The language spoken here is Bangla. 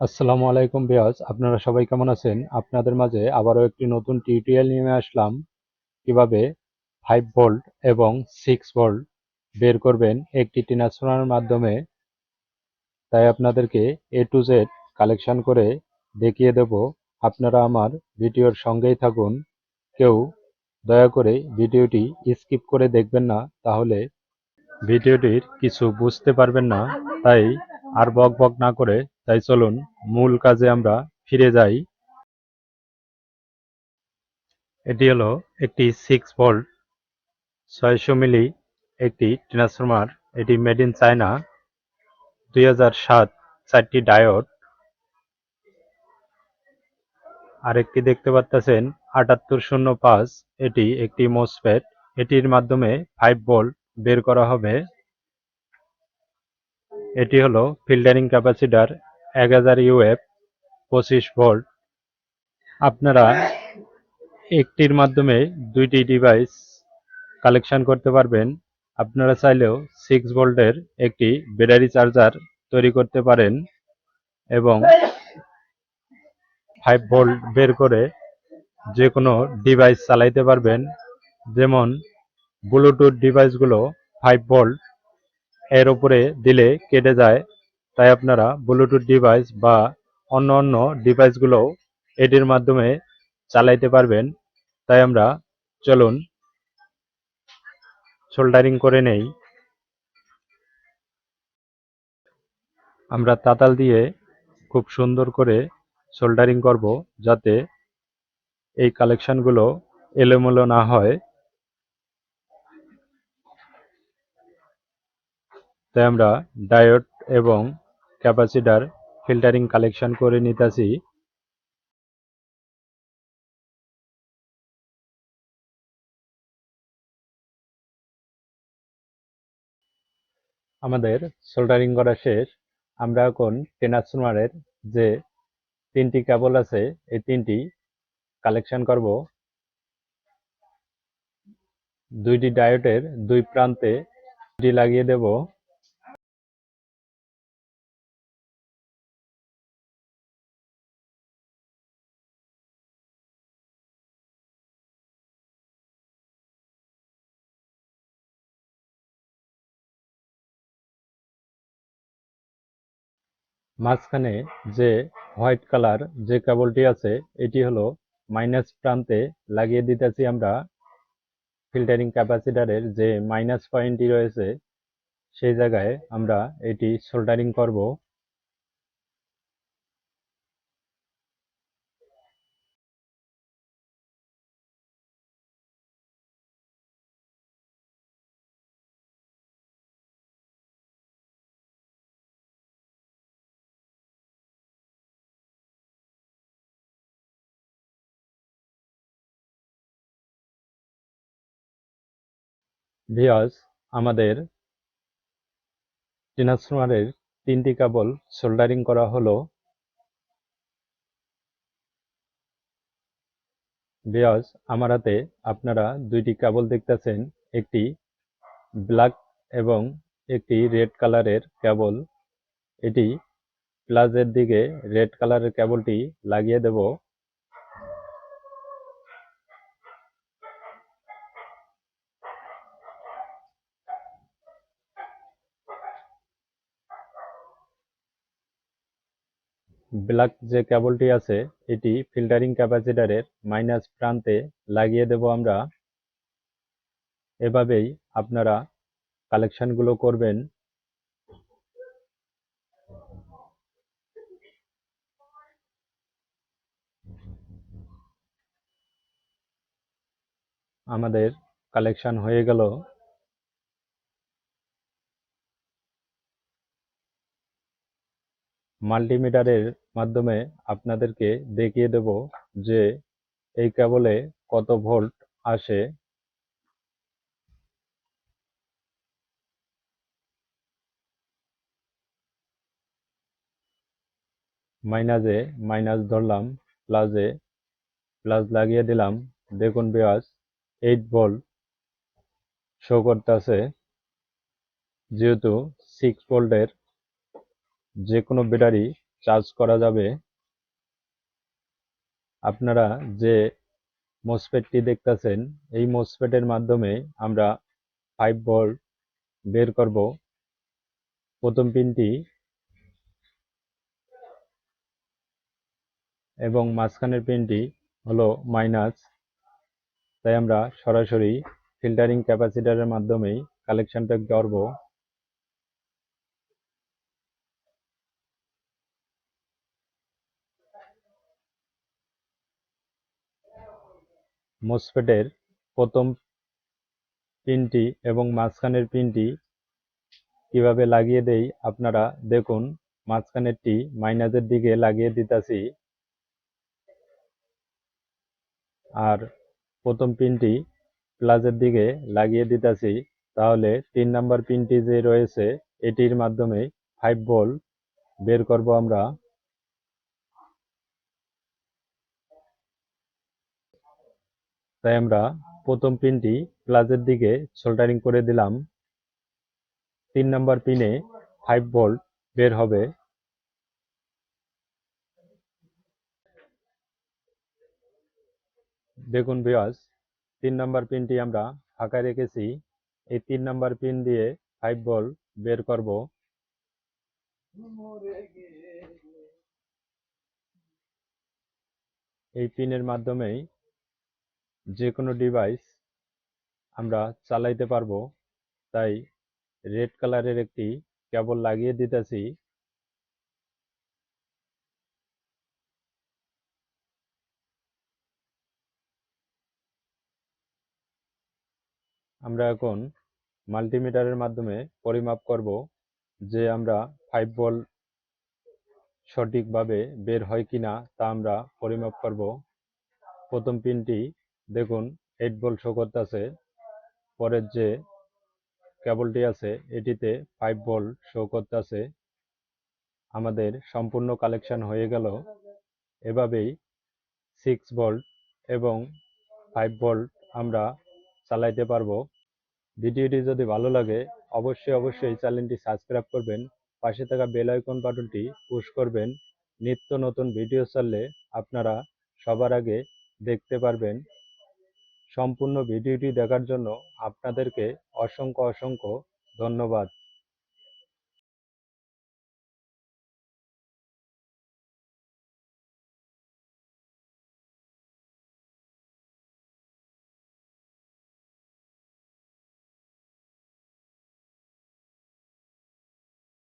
আসসালামু আলাইকুম বিয়াজ আপনারা সবাই কেমন আছেন? আপনাদের মাঝে আবারও একটি নতুন টিউটোরিয়াল নিয়ে আসলাম। কীভাবে ফাইভ ভোল্ট এবং সিক্স ভোল্ট বের করবেন একটি ট্রান্সফর্মারের মাধ্যমে। তাই আপনাদেরকে এ টু জেড কালেকশন করে দেখিয়ে দেব। আপনারা আমার ভিডিওর সঙ্গেই থাকুন। কেউ দয়া করে ভিডিওটি স্কিপ করে দেখবেন না, তাহলে ভিডিওটির কিছু বুঝতে পারবেন না। তাই আর বক বক না করে তাই চলুন মূল কাজে আমরা ফিরে যাই। এটি হলো একটি সিক্স ভোল্ট ছয়শো মিলি একটি ট্রান্সফরমার এটি মেড ইন চায়না দুই হাজার সাত, চারটি ডায়োড আরেকটি দেখতে পাচ্ছেন আটাত্তর শূন্য পাঁচ, এটি একটি মোসফেট এটির মাধ্যমে ফাইভ ভোল্ট বের করা হবে। এটি হলো ফিল্টারিং ক্যাপাসিটার এক হাজার ইউএফ, পঁচিশ ভোল্ট। আপনারা একটির মাধ্যমে দুইটি ডিভাইস কালেকশন করতে পারবেন। আপনারা চাইলেও সিক্স ভোল্টের একটি ব্যাটারি চার্জার তৈরি করতে পারেন এবং ফাইভ ভোল্ট বের করে যে কোনো ডিভাইস চালাইতে পারবেন। যেমন ব্লুটুথ ডিভাইসগুলো ফাইভ ভোল্ট, এর উপরে দিলে কেটে যায়। তাই আপনারা ব্লুটুথ ডিভাইস বা অন্য অন্য ডিভাইসগুলো এটির মাধ্যমে চালাইতে পারবেন। তাই আমরা চলুন সোল্ডারিং করে নেই। আমরা তাতাল দিয়ে খুব সুন্দর করে সোল্ডারিং করব যাতে এই কালেকশনগুলো এলোমেলো না হয়। তাই আমরা ডায়োড এবং ক্যাপাসিটার ফিল্টারিং কালেকশন করে নিতেছি। আমাদের সোল্ডারিং করা শেষ। আমরা এখন ট্রান্সফরমারের যে তিনটি কেবল আছে, এই তিনটি কালেকশন করব। দুইটি ডায়োডের দুই প্রান্তে লাগিয়ে দেব। মাঝখানে যে হোয়াইট কালার যে কেবলটি আছে, এটি হলো মাইনাস প্রান্তে লাগিয়ে দিতেছি আমরা ফিল্টারিং ক্যাপাসিটারের যে মাইনাস পয়েন্টটি রয়েছে, সেই জায়গায় আমরা এটি সোল্ডারিং করব। ভিওস আমাদের ট্রান্সফরমারের তিনটি কেবল সোল্ডারিং করা হলো। ভিওস আমার হাতে আপনারা দুইটি কেবল দেখতেছেন, একটি ব্ল্যাক এবং একটি রেড কালারের কেবল। এটি প্লাজের দিকে রেড কালারের কেবলটি লাগিয়ে দেব। ব্ল্যাক যে কেবলটি আছে, এটি ফিল্টারিং ক্যাপাসিটারের মাইনাস প্রান্তে লাগিয়ে দেব আমরা। এভাবেই আপনারা কালেকশনগুলো করবেন। আমাদের কালেকশন হয়ে গেল। মাল্টিমিটারের মাধ্যমে আপনাদেরকে দেখিয়ে দেব যে এই কেবলে কত ভোল্ট আসে। মাইনাসে মাইনাস ধরলাম, প্লাসে প্লাস লাগিয়ে দিলাম। দেখুন বেয়াস এইট ভোল্ট শো করতেছে। যেহেতু সিক্স ভোল্টের যে কোনো ব্যাটারি চার্জ করা যাবে। আপনারা যে মোসফেটটি দেখতেছেন, এই মোসফেটের মাধ্যমে আমরা ফাইভ ভোল্ট বের করব। প্রথম পিনটি এবং মাঝখানের পিনটি হলো মাইনাস তাই আমরা সরাসরি ফিল্টারিং ক্যাপাসিটরের মাধ্যমেই কালেকশনটা করব। মোসফেটের প্রথম পিনটি এবং মাঝখানের পিনটি কীভাবে লাগিয়ে দেই আপনারা দেখুন, মাঝখানেরটি মাইনাসের দিকে লাগিয়ে দিতাছি। আর প্রথম পিনটি প্লাসের দিকে লাগিয়ে দিতাছি। তাহলে তিন নাম্বার পিনটি যে রয়েছে, এটির মাধ্যমে ফাইভ বল বের করব আমরা। তাই আমরা প্রথম পিনটি প্লাসের দিকে সোল্ডারিং করে দিলাম। তিন নাম্বার পিনে ফাইভ ভোল্ট বের হবে। দেখুন বিয়াস তিন নাম্বার পিনটি আমরা ফাঁকা রেখেছি। এই তিন নাম্বার পিন দিয়ে ফাইভ ভোল্ট বের করব। এই পিনের মাধ্যমেই যে কোনো ডিভাইস আমরা চালাইতে পারব, তাই রেড কালারের একটি কেবল লাগিয়ে দিতেছি। আমরা এখন মাল্টিমিটারের মাধ্যমে পরিমাপ করব, যে আমরা ফাইভ বল সঠিকভাবে বের হয় কিনা তা আমরা পরিমাপ করব। প্রথম পিনটি দেখুন এইট বল শো করতেছে। পরের যে কেবলটি আছে, এটিতে ফাইভ বল শো করতেছে। আমাদের সম্পূর্ণ কালেকশন হয়ে গেল। এভাবেই সিক্স ভোল্ট এবং ফাইভ ভোল্ট আমরা চালাইতে পারব। ভিডিওটি যদি ভালো লাগে, অবশ্যই অবশ্যই চ্যানেলটি সাবস্ক্রাইব করবেন। পাশে থাকা বেল আইকন বাটনটি পুশ করবেন। নিত্য নতুন ভিডিও চাললে আপনারা সবার আগে দেখতে পারবেন। সম্পূর্ণ ভিডিওটি দেখার জন্য আপনাদেরকে অসংখ্য অসংখ্য ধন্যবাদ।